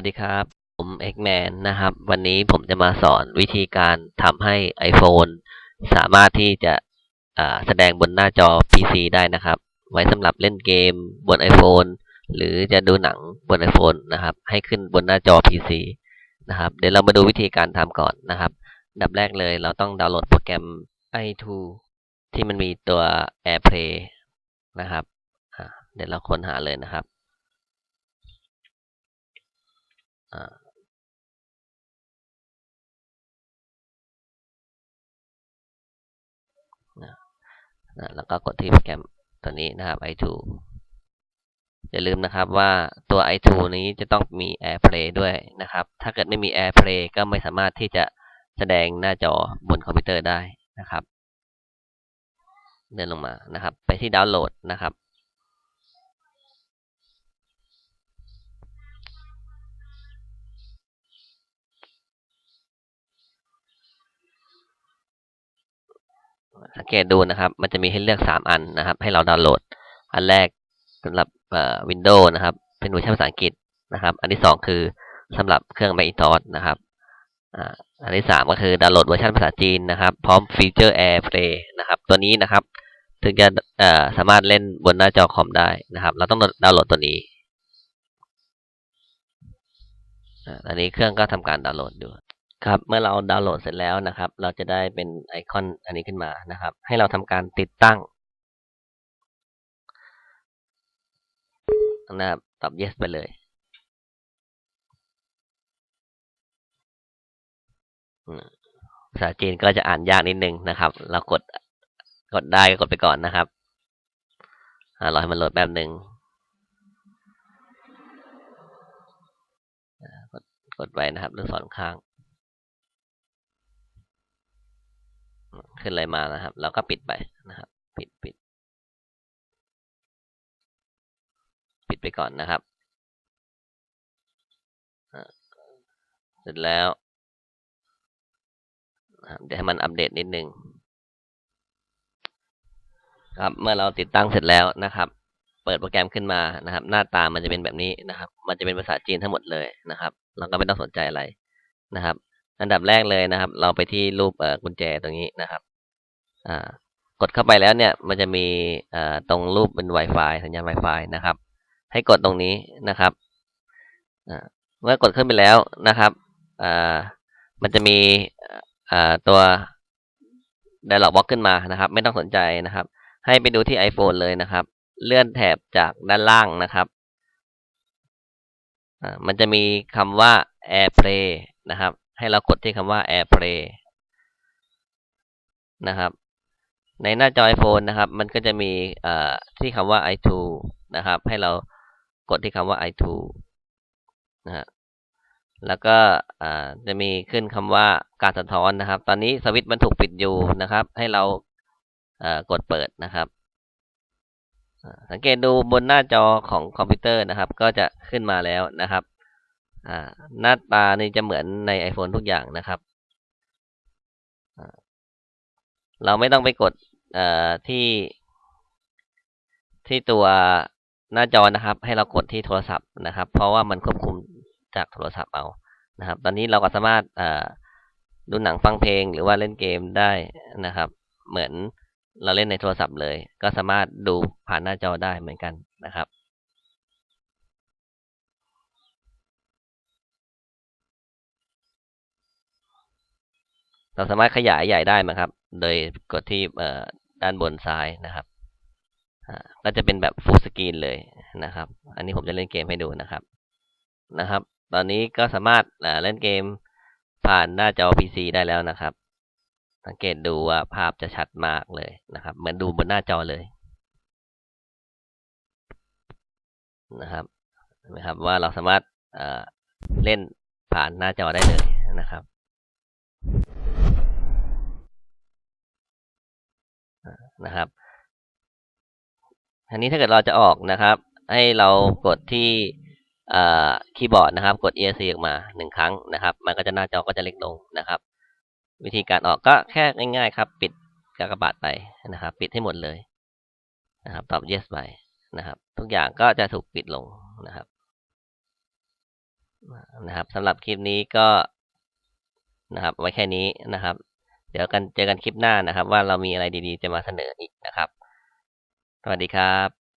วัสดีครับ ผม X-Man นะครับ วันนี้ผมจะมาสอนวิธีการทำให้ iPhone สามารถที่จะแสดงบนหน้าจอ PC ได้นะครับ ไว้สำหรับเล่นเกมบน iPhone หรือจะดูหนังบน iPhone นะครับ ให้ขึ้นบนหน้าจอ PC นะครับ เดี๋ยวเรามาดูวิธีการทำก่อนนะครับดับแรกเลยเราต้องดาวน์โหลดโปรแกรม i2 ที่มันมีตัว AirPlay นะครับ เดี๋ยวเราค้นหาเลยนะครับ นะนะแล้วก็กดที่โปรแกรมตัวนี้นะครับ i2 อย่าลืมนะครับว่าตัว i2 นี้จะต้องมี AirPlay ด้วยนะครับ ถ้าเกิดไม่มี AirPlay ก็ไม่สามารถที่จะแสดงหน้าจอบนคอมพิวเตอร์ได้นะครับ เดินลงมานะครับ ไปที่ดาวน์โหลดนะครับ สังเกตดูนะครับ มันจะมีให้เลือกสามอันนะครับ ให้เราดาวน์โหลด อันแรกสำหรับเอ่อ Windows นะครับ เป็นเวอร์ชันภาษาอังกฤษนะครับ อันที่สองคือสำหรับเครื่อง Macintosh นะครับอันที่สามก็คือดาวน์โหลดเวอร์ชันภาษาจีนนะครับ พร้อมฟีเจอร์ AirPlay นะครับ ตัวนี้นะครับ ถึงจะสามารถเล่นบนหน้าจอคอมได้นะครับ เราต้องดาวน์โหลดตัวนี้อันนี้เครื่องก็ทำการดาวน์โหลดอยู่ ครับเมื่อเราดาวน์โหลดเสร็จแล้วนะครับ เราจะได้เป็นไอคอนอันนี้ขึ้นมานะครับ ให้เราทำการติดตั้งนะครับตอบ yes ไปเลยอืมภาษาจีนก็จะอ่านยากนิดนึงนะครับ เรากดกดได้ก็กดไปก่อนนะครับรอให้มันโหลดแป๊บหนึ่งกดกดไว้นะครับลูกศรข้าง ขึ้นอะไรมานะครับ แล้วก็ปิดไปนะครับ ปิดปิด ปิดไปก่อนนะครับ เสร็จแล้วนะเดี๋ยวให้มันอัปเดตนิดนึงครับ เมื่อเราติดตั้งเสร็จแล้วนะครับ เปิดโปรแกรมขึ้นมานะครับ หน้าตามันจะเป็นแบบนี้นะครับ มันจะเป็นภาษาจีนทั้งหมดเลยนะครับ เราก็ไม่ต้องสนใจอะไรนะครับ อันดับแรกเลยนะครับ เราไปที่รูปเอ่อกุญแจตรงนี้นะครับ กดเข้าไปแล้วเนี่ยมันจะมีตรงรูปเป็น Wi-Fi สัญญาณ Wi-Fi นะครับ ให้กดตรงนี้นะครับเมื่อกดขึ้นไปแล้วนะครับมันจะมีตัว dialog box ขึ้นมานะครับ ไม่ต้องสนใจนะครับ ให้ไปดูที่ iPhone เลยนะครับ เลื่อนแถบจากด้านล่างนะครับมันจะมีคำว่า AirPlay นะครับ ให้เรากดที่คำว่า AirPlay นะครับ ในหน้าจอ iPhone นะครับ มันก็จะมีที่คำว่า i2 นะครับ ให้เรากดที่คำว่า i2 นะฮะแล้วก็จะมีขึ้นคำว่าการสะท้อนนะครับ ตอนนี้สวิตช์มันถูกปิดอยู่นะครับ ให้เรากดเปิดนะครับ สังเกตดูบนหน้าจอของคอมพิวเตอร์นะครับ ก็จะขึ้นมาแล้วนะครับหน้าตานี่จะเหมือนใน iPhone ทุกอย่างนะครับ เราไม่ต้องไปกด เอ่อที่ ที่ตัวหน้าจอนะครับ ให้เรากดที่โทรศัพท์นะครับ เพราะว่ามันควบคุมจากโทรศัพท์เอานะครับ ตอนนี้เราก็สามารถเอ่อดูหนังฟังเพลงหรือว่าเล่นเกมได้นะครับ เหมือนเราเล่นในโทรศัพท์เลย ก็สามารถดูผ่านหน้าจอได้เหมือนกันนะครับเราสามารถขยายใหญ่ได้ไหมครับ โดยกดที่ด้านบนซ้ายนะครับก็จะเป็นแบบ full screen เลยนะครับ อันนี้ผมจะเล่นเกมให้ดูนะครับนะครับ ตอนนี้ก็สามารถเล่นเกมผ่านหน้าจอ PC ได้แล้วนะครับ สังเกตดูว่าภาพจะชัดมากเลยนะครับ เหมือนดูบนหน้าจอเลยนะครับเห็นไหมครับว่าเราสามารถเล่นผ่านหน้าจอได้เลยนะครับ นะครับอันนี้ถ้าเกิดเราจะออกนะครับ ให้เรากดที่คีย์บอร์ดนะครับ กด ESC ออกมาหนึ่งครั้งนะครับ มันก็จะหน้าจอก็จะเล็กลงนะครับ วิธีการออกก็แค่ง่ายๆ ครับ ปิดกากบาทไปนะครับ ปิดให้หมดเลยนะครับ ตอบ yes ไปนะครับ ทุกอย่างก็จะถูกปิดลงนะครับนะครับสำหรับคลิปนี้ก็นะครับ ไว้แค่นี้นะครับ เดี๋ยวกันเจอกันคลิปหน้านะครับ ว่าเรามีอะไรดีๆจะมาเสนออีกนะครับ สวัสดีครับ